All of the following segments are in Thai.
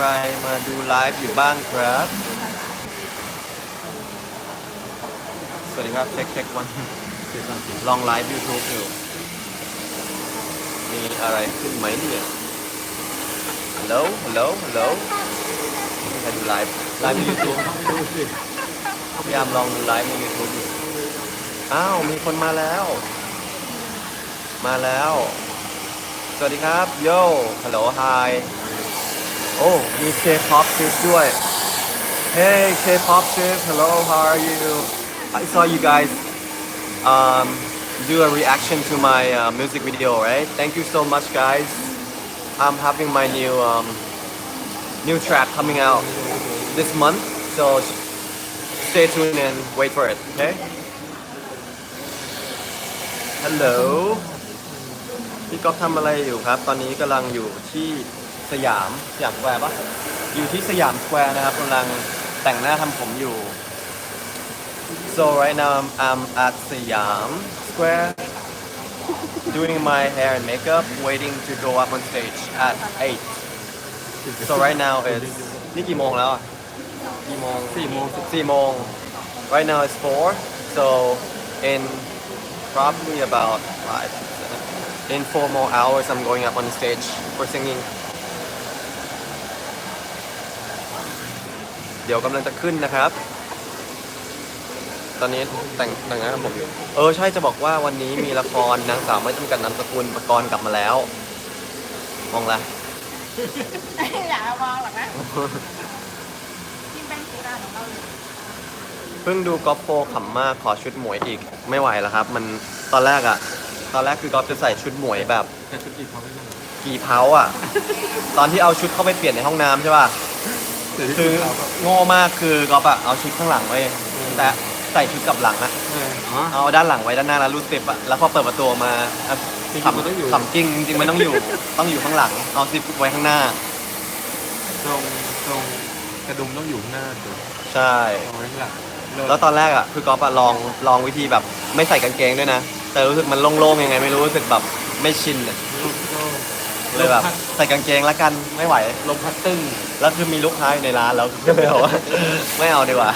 ใครมาดูไลฟ์อยู่บ้างครับ สวัสดีครับ เช็คเช็ควันลองไลฟ์ YouTube อยู่ มีอะไรขึ้นไหมเนี่ยฮัลโหลฮัลโหลฮัลโหลใครดูไลฟ์ไลฟ์ใน YouTube พยายามลองดูไลฟ์ใน YouTube อยู่ อ้าว มีคนมาแล้ว มาแล้ว สวัสดีครับ โย่ฮัลโหลไฮ โอ้ มี K-pop trip ด้วย Hey K-pop trip hello how are you I saw you guys um, do a reaction to my uh, music video right thank you so much guys I'm having my new um, new track coming out this month so stay tuned and wait for it okay hello พี่ก๊อฟทำอะไรอยู่ครับ ตอนนี้กำลังอยู่ที่ สยามสยามสแควร์ปะอยู่ที่สยามสแควร์นะครับกำลังแต่งหน้าทำผมอยู่ so right now I'm, I'm at สยาม Square doing my hair and makeup waiting to go up on stage at 8 so right now it's นี่กี่โมงแล้วอะกี่โมงสี่โมงสี่โมง right now it's four so in probably about five in four more hours I'm going up on stage for singing เดี๋ยวกำลังจะขึ้นนะครับ ตอนนี้แต่งแต่งงานกับผมอยู่เออใช่จะบอกว่าวันนี้มีละครนางสาวไม่จำกัดนามสกุลประกรณ์กลับมาแล้ว มองละอยากมองหรอกนะกินแป้งกูได้ของเราเลยเพิ่งดูกอล์ฟโฟขำมากขอชุดหมวยอีกไม่ไหวแล้วครับ มันตอนแรกอะตอนแรกคือกอล์ฟจะใส่ชุดหมวยแบบ แต่ชุดอีกเขาไม่ได้กี่เท้าอะตอนที่เอาชุดเข้าไปเปลี่ยนในห้องน้ำใช่ป่ะ แต่ที่คือเขาแบบโง่มากคือกอล์ฟอะเอาชุดข้างหลังไว้แต่ใส่ชุดกลับหลังอะเอออ๋อ เอาด้านหลังไว้ด้านหน้าแล้วรูดซิปอะแล้วพอเปิดประตูออกมาอะจริงๆมันต้องอยู่ ขำจริงจริงๆมันต้องอยู่ ต้องอยู่ข้างหลัง เอาซิปไว้ข้างหน้า ตรงตรงกระดุมต้องอยู่ข้างหน้าถูกใช่ตรงไว้ข้างหลังเลิศแล้วตอนแรกอะคือกอล์ฟอะลองลองวิธีแบบ ไม่ใส่กางเกงด้วยนะ แต่รู้สึกมันโล่งๆยังไง ไม่รู้รู้สึกแบบไม่ชินอะลูกโลก เลยแบบใส่กางเกงแล้วกันไม่ไหว ลมพัดตึ้งแล้วคือมีลูกค้าอยู่ในร้านแล้วก็เลยบอกว่าไม่เอาดีกว่า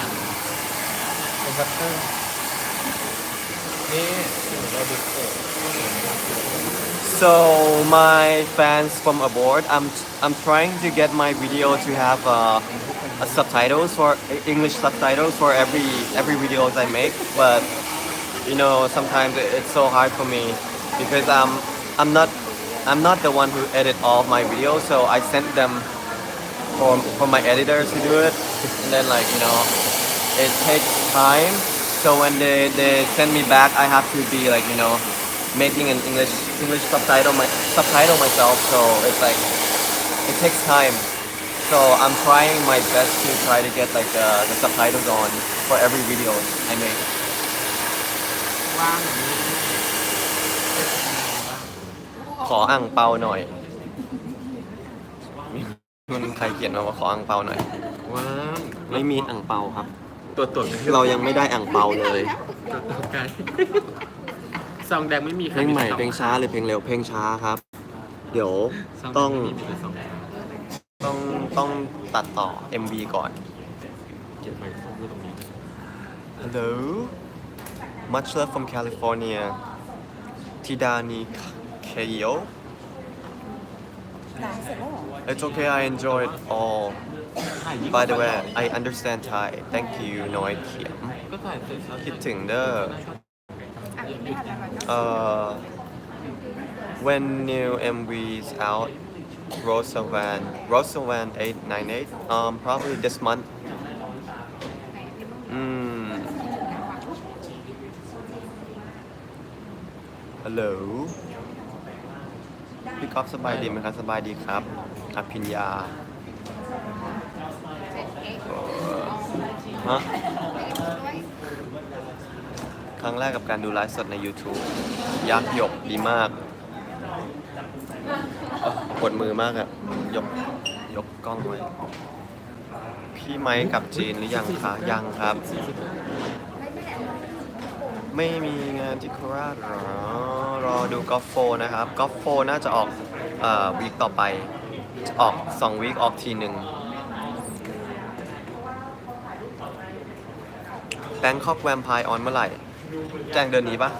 ลมพัดตึ้งนี่เราดูโอ้ So my fans from abroad, I'm I'm trying to get my video to have uh, a subtitles for English subtitles for every every videos I make, but you know sometimes it- it's so hard for me because I'm I'm not I'm not the one who edit all my videos, so I sent them for for my editors to do it, and then like you know it takes time. So when they they send me back, I have to be like you know making an English English subtitle my subtitle myself. So it's like it takes time. So I'm trying my best to try to get like the, the subtitles on for every video I make. ว่ ขออ่างเปาหน่อยมันใครเขียนมาว่าขออ่างเปาหน่อยว่างไม่มีอ่างเปาครับ ตัวตรวจเรายังไม่ได้อ่างเปาเลยตัวตรวจไกลซองแดงไม่มีเพลงใหม่เพลงช้าหรือเพลงเร็วเพลงช้าครับ เดี๋ยวซองแดต้องไม่มีมีแต่ซองแดงต้องต้องตัดต่อ MV ก่อนเก็บไว้ซองไว้ตรงนี้ Hello much love from California Tidani Keyo ด่าเสร็จแล้วเหรอ It's okay I enjoyed all By the way I understand Thai Thank you น้อยเขียมก็ถ่ายเสร็จแล้วคิดถึงเด้ออะไม่ทันแล้วก่อน Uh, when new MV's out, Rosavan, Rosavan 898, um, probably this month. Mm. Hello พี่ก๊อฟสบายดีไหมครับสบายดีครับอภิญญาเอ่อฮะครั้งแรกกับการดูไลฟ์สดใน YouTube ยักษ์หยกดีมากเอ้อปวดมือมากอะยกยกกล้องไว้ พี่ไม้กลับจีนหรือยังคะยังครับ ไม่มีงานที่โคราชหรอรอดูกอล์ฟโฟนะครับกอล์ฟโฟน่าจะออกเอ่อวีคต่อไป ออกสองวีคออกทีหนึ่ง Bangkok Vampire on เมื่อไหร่ แจ้งเดือนนี้ปะ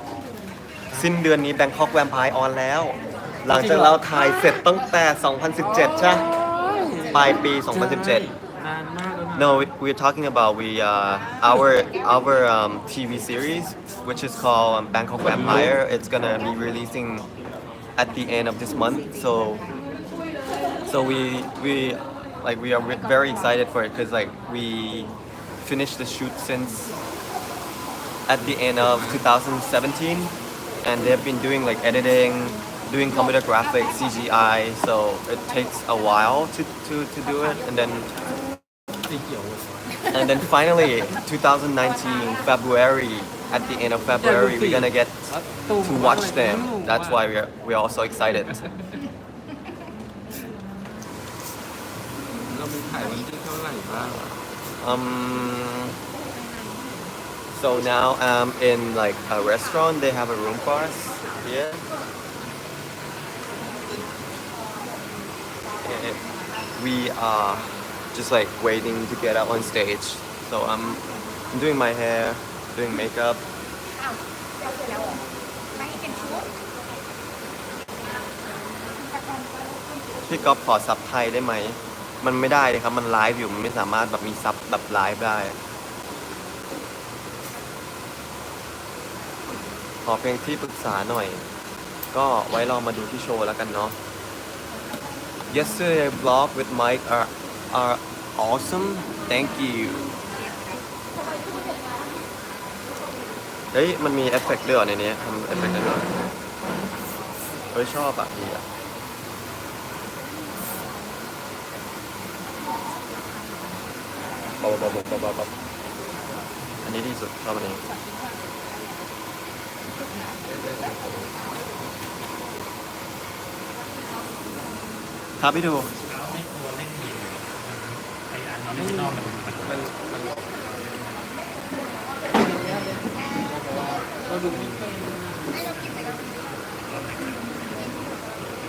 สิ้นเดือนนี้ Bangkok Vampire on แล้ว หลังจากเราถ่ายเสร็จตั้งแต่ 2017 ใช่ปลายปี 2017 นานมาก No, we, we're talking about we uh, our our um, TV series, which is called um, Bangkok Vampire. It's gonna be releasing at the end of this month. So so we we like we are re- very excited for it because like we finished the shoot since at the end of 2017, and they've been doing like editing. Doing computer graphics, CGI, so it takes a while to, to, to do it, and then and then finally, 2019 February, at the end of February, we're gonna get to watch them. That's why we're we're all so excited. เรามีถ่ายวันที่เท่าไหร่บ้าง Um, so now I'm in like a restaurant. They have a room for us here. And we are just like waiting to get up on stage. So I'm, doing my hair, doing makeup. อ้าวเราเสร็จแล้วเหรอไม่ให้เป็นชุดพี่ก๊อฟขอซับไทยได้ไหม มันไม่ได้เลยครับ มันไลฟ์อยู่ มันไม่สามารถแบบมีซับแบบไลฟ์ได้ ขอเพลงที่ปรึกษาหน่อย ก็ไว้รองมาดูที่โชว์แล้วกันเนาะ Yesterday vlog with Mike are are awesome thank you เฮ้ย มันมีเอฟเฟกต์ด้วยเหรอในนี้ทำเอฟเฟกต์ได้ด้วยเฮ้ย ชอบอะดีอะบ๊อบ๊อบ๊อบ๊อบอันนี้ที่สุดชอบอันนี้ครับพี่ดู ไออันออริจินอลมันมันมันมันก็ดูไม่ค่อย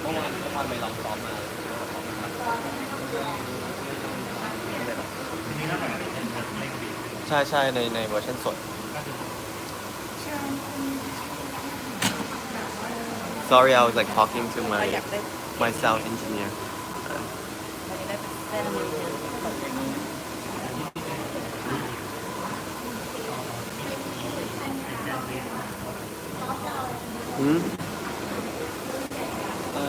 เมื่อวานเมื่อวานไปลองซ้อมมาทีนี้ถ้าแบบเล่นเล่นดีใช่ใช่ในในเวอร์ชันสด Sorry I was like talking to เรา my อยากได้ my sound engineer เราจะได้เป็นเส้นมือ หืม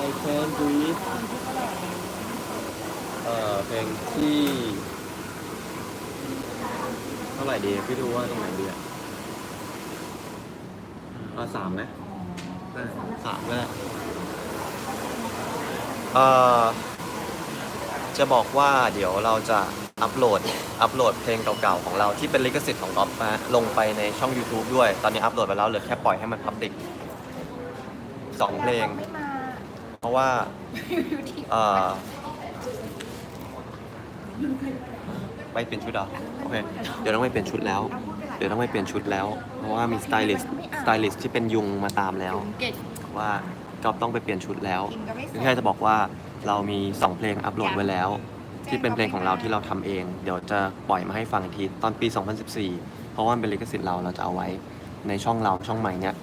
I can breathe เอ่อเพลงที่เท่าไหร่ดีพี่ดูว่าตรงไหนดีอะเอาสามไหมได้สามก็ได้เอ่อจะบอกว่าเดี๋ยวเราจะอัปโหลดอัปโหลดเพลงเก่าๆของเราที่เป็นลิขสิทธิ์ของก๊อฟนะลงไปในช่อง YouTube ด้วย ตอนนี้อัปโหลดไปแล้วเหลือแค่ปล่อยให้มันพับติก สองเพลง ไม่มาเพราะว่าอยู่ที่เอ่อไปเปลี่ยนชุดเหรอโอเคเดี๋ยวต้องไปเปลี่ยนชุดแล้ว เดี๋ยวต้องไปเปลี่ยนชุดแล้ว เพราะว่ามีสไตลิสต์สไตลิสต์ที่เป็นยุงมาตามแล้ว เก่ง ว่าก็ต้องไปเปลี่ยนชุดแล้วกินก็ไม่สแค่จะบอกว่าเรามี 2 เพลงอัปโหลดไว้แล้ว ที่เป็นเพลงของเราที่เราทำเอง เดี๋ยวจะปล่อยมาให้ฟังอีกทีตอนปี 2014 เพราะว่ามันเป็นลิขสิทธิ์เราเราจะเอาไว้ในช่องเราช่องใหม่เนี้ย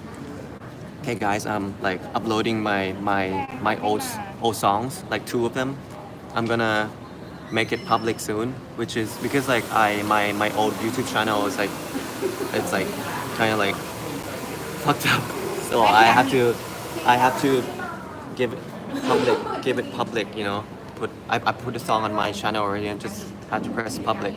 Hey guys, I'm like uploading my my my old old songs, like two of them. I'm gonna make it public soon, which is because like I my my old YouTube channel is like it's like kind of like fucked up. So I have to I have to give it public give it public, you know. Put I, I put the song on my channel already and just have to press public.